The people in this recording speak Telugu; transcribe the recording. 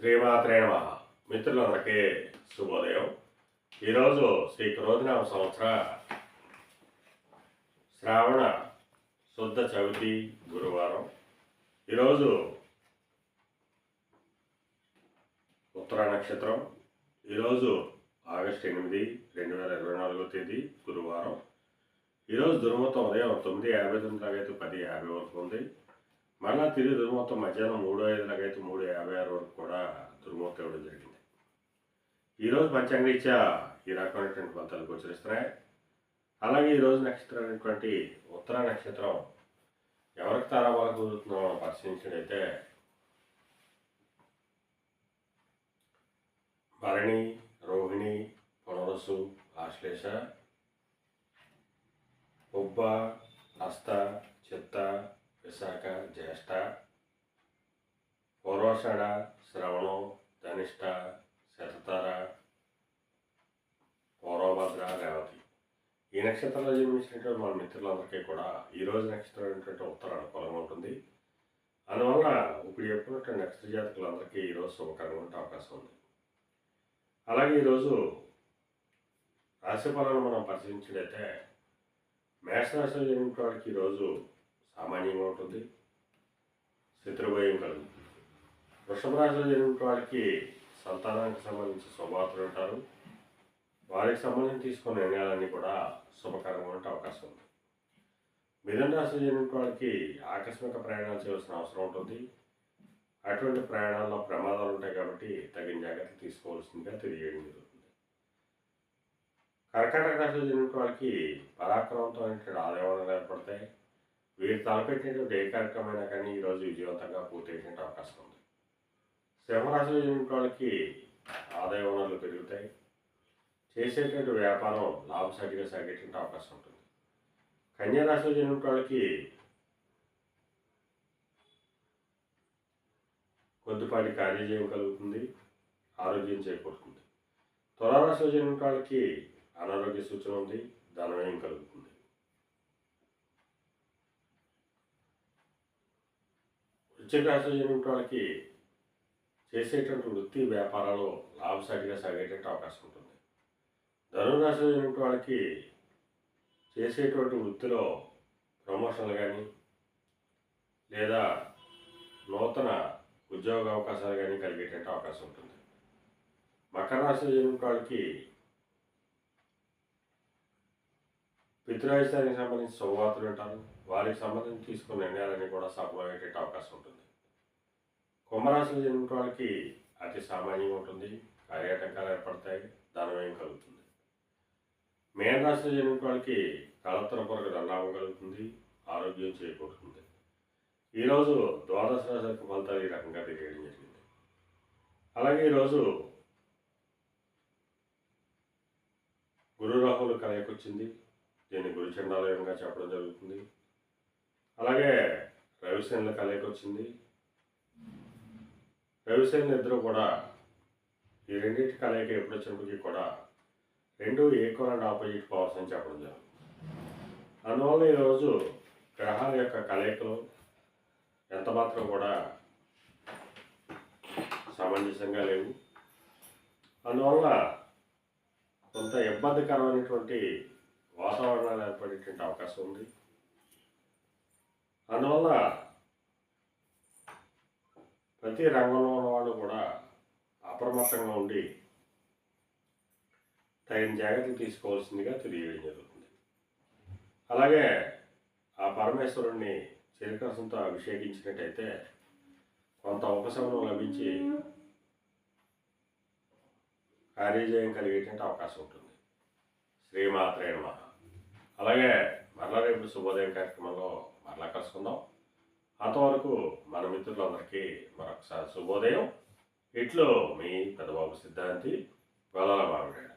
శ్రీమాత్రే మిత్రులందరికీ శుభోదయం. ఈరోజు శ్రీ క్రోధనామ సంవత్సర శ్రావణ శుద్ధ చవితి గురువారం. ఈరోజు ఉత్తర నక్షత్రం. ఈరోజు ఆగస్టు ఎనిమిది రెండు వేల ఇరవై నాలుగో తేదీ గురువారం. ఈరోజు దుర్మతం ఉదయం తొమ్మిది యాభై తొమ్మిది తరగతి పది యాభై వరకు ఉంది. మరలా తిరిగి దుర్మూర్తం మధ్యాహ్నం మూడు ఐదులకైతే మూడు యాభై ఆరు వరకు కూడా దుర్మూర్తం ఇవ్వడం జరిగింది. ఈరోజు పంచాంగరీత్యా ఈ రకమైనటువంటి ఫలితాలు గోచరిస్తున్నాయి. అలాగే ఈరోజు నక్షత్రం అనేటువంటి ఉత్తర నక్షత్రం ఎవరికి తారాబాగా కుదురుతుందో మనం భరణి రోహిణి పునరసు ఆశ్లేష ఉబ్బ హస్త చిత్త విశాఖ జ్యేష్ఠ పూర్వషాఢ శ్రవణం ధనిష్ట శతతార పూర్వభద్ర రేవతి. ఈ నక్షత్రంలో జన్మించినటువంటి మన మిత్రులందరికీ కూడా ఈరోజు నక్షత్రం ఏంటంటే ఉత్తర అనుకూలంగా ఉంటుంది. అందువల్ల ఇప్పుడు చెప్పినటువంటి నక్షత్ర జాతకులందరికీ ఈరోజు శుభకరంగా ఉండే అవకాశం ఉంది. అలాగే ఈరోజు రాశిఫలాలను మనం పరిశీలించినట్లయితే మేషరాశిలో జరిగిన వాడికి ఈరోజు సామాన్యంగా ఉంటుంది. శత్రుభయం కలుగుతుంది వృషభ రాశిలో జరిగిన వారికి సంతానానికి సంబంధించి శుభవార్తలు ఉంటారు వారికి సంబంధించి తీసుకున్న నిర్ణయాలన్నీ కూడా శుభకరంగా ఉండే అవకాశం ఉంది. మిథున రాశిలో జరిగిన వారికి ఆకస్మిక ప్రయాణాలు చేయాల్సిన అవసరం ఉంటుంది. అటువంటి ప్రయాణాల్లో ప్రమాదాలు ఉంటాయి కాబట్టి తగిన జాగ్రత్తలు తీసుకోవాల్సిందిగా తెలియజేయడం జరుగుతుంది. కర్కాటక రాశిలో జరిగిన వాళ్ళకి పరాక్రమంతో అనేటువంటి ఆదాయాలు ఏర్పడతాయి. వీరు తలపెట్టినటువంటి ఏ కార్యక్రమమైనా కానీ ఈరోజు విజయవంతంగా పూర్తయ్యేటువంటి అవకాశం ఉంది. సింహరాశి వాళ్ళకి ఆదాయ వనరులు పెరుగుతాయి. చేసేటువంటి వ్యాపారం లాభసాటిగా సాగేటువంటి అవకాశం ఉంటుంది. కన్యా రాశిలో వాళ్ళకి కొద్దిపాటి కార్యజయం కలుగుతుంది. ఆరోగ్యం చేకూరుతుంది. తులారాశిలో జరిగిన వాళ్ళకి అనారోగ్య సూచన ఉంది. ధనవ్యయం కలుగుతుంది. వృశ్చిక రాశిలో వాళ్ళకి చేసేటువంటి వృత్తి వ్యాపారాలు లాభసాటిగా సాగేటట్టు అవకాశం ఉంటుంది. ధనురాశి జరిగిన వాళ్ళకి చేసేటువంటి వృత్తిలో ప్రమోషన్లు కానీ లేదా నూతన ఉద్యోగ అవకాశాలు కానీ కలిగేటట్టు అవకాశం ఉంటుంది. మకర రాశి జరిగిన వాళ్ళకి పితృరాజధానికి సంబంధించి సోవార్తలు ఉంటారు వారికి సంబంధించి తీసుకున్న నిర్ణయాలన్నీ కూడా సఫలమయ్యేట అవకాశం ఉంటుంది. కుంభరాశిలో జన్మిన వాళ్ళకి అతి సామాన్యంగా ఉంటుంది. కార్యాటకాలు ఏర్పడతాయి. ధనవ్యయం కలుగుతుంది. మేన రాశిలో జన్మిన వాళ్ళకి కలత్తర కొరకు ధనలాభం కలుగుతుంది. ఆరోగ్యం చేకూరుతుంది. ఈరోజు ద్వాదశ రాశి ఫలితాలు ఈ రకంగా తెలియడం జరిగింది. అలాగే ఈరోజు గురు రాహులు కలయికొచ్చింది దీన్ని గురుచండాలయంగా చెప్పడం జరుగుతుంది. అలాగే రవిసేనుల కలయిక వచ్చింది. రవిసేనులు ఇద్దరు కూడా ఈ రెండింటి కలయిక ఎప్పుడు వచ్చినప్పటికీ కూడా రెండు ఈక్వల్ అండ్ ఆపోజిట్ పవర్స్ అని చెప్పడం జరుగుతుంది. అందువల్ల ఈరోజు గ్రహాల యొక్క కలయికలు ఎంత మాత్రం కూడా సమంజసంగా లేవు. అందువల్ల కొంత ఇబ్బందికరమైనటువంటి వాతావరణం ఏర్పడేటువంటి అవకాశం ఉంది. అందువల్ల ప్రతి రంగంలో ఉన్నవాళ్ళు కూడా అప్రమత్తంగా ఉండి తగిన జాగ్రత్తలు తీసుకోవాల్సిందిగా తెలియజేయడం జరుగుతుంది. అలాగే ఆ పరమేశ్వరుణ్ణి చిరకరసంతో అభిషేకించినట్టయితే కొంత ఉపశమనం లభించి కార్యజయం కలిగేటువంటి అవకాశం ఉంటుంది. శ్రీమాత్రే నమ. అలాగే మరలా రేపు శుభోదయం కార్యక్రమంలో మరలా కలుసుకుందాం. అంతవరకు మన మిత్రులందరికీ మరొకసారి శుభోదయం. ఇట్లు మీ పెద్దబాబు సిద్ధాంతి గొల్లల మామిడి